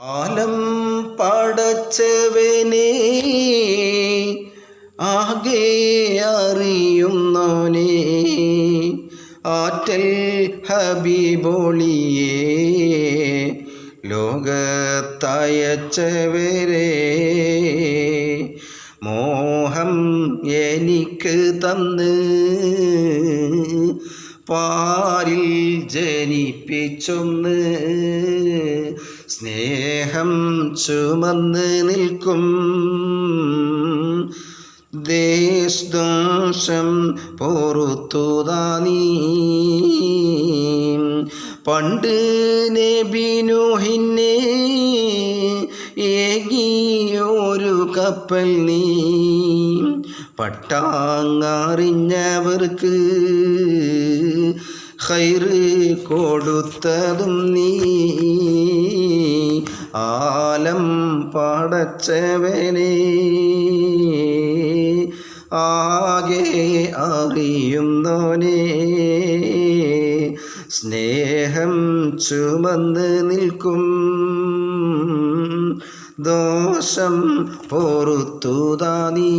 ആലം പടച്ചവനെ ആകെ അറിയുന്നവനെ ആറ്റൽ ഹബീബോളിയേ ലോകത്തയച്ചവരെ മോഹം എനിക്ക് തന്ന് പാരിൽ ജനിപ്പിച്ചൊന്ന് സ്നേഹം ചുമന്ന് നിൽക്കും. ദേശദോഷം പൊറുത്തുതാ നീ. പണ്ട് നബിനുഹിന്നെ ഏകിയൊരു കപ്പൽ നീ. പട്ടാങ്ങറിഞ്ഞവർക്ക് ഹൈറ് കൊടുത്തതും നീ. ആലം പടച്ചവനെ ആകെ അറിയുന്നോനെ സ്നേഹം ചുമന്ന് നിൽക്കും ദോഷം പൊറുത്തുതാ നീ.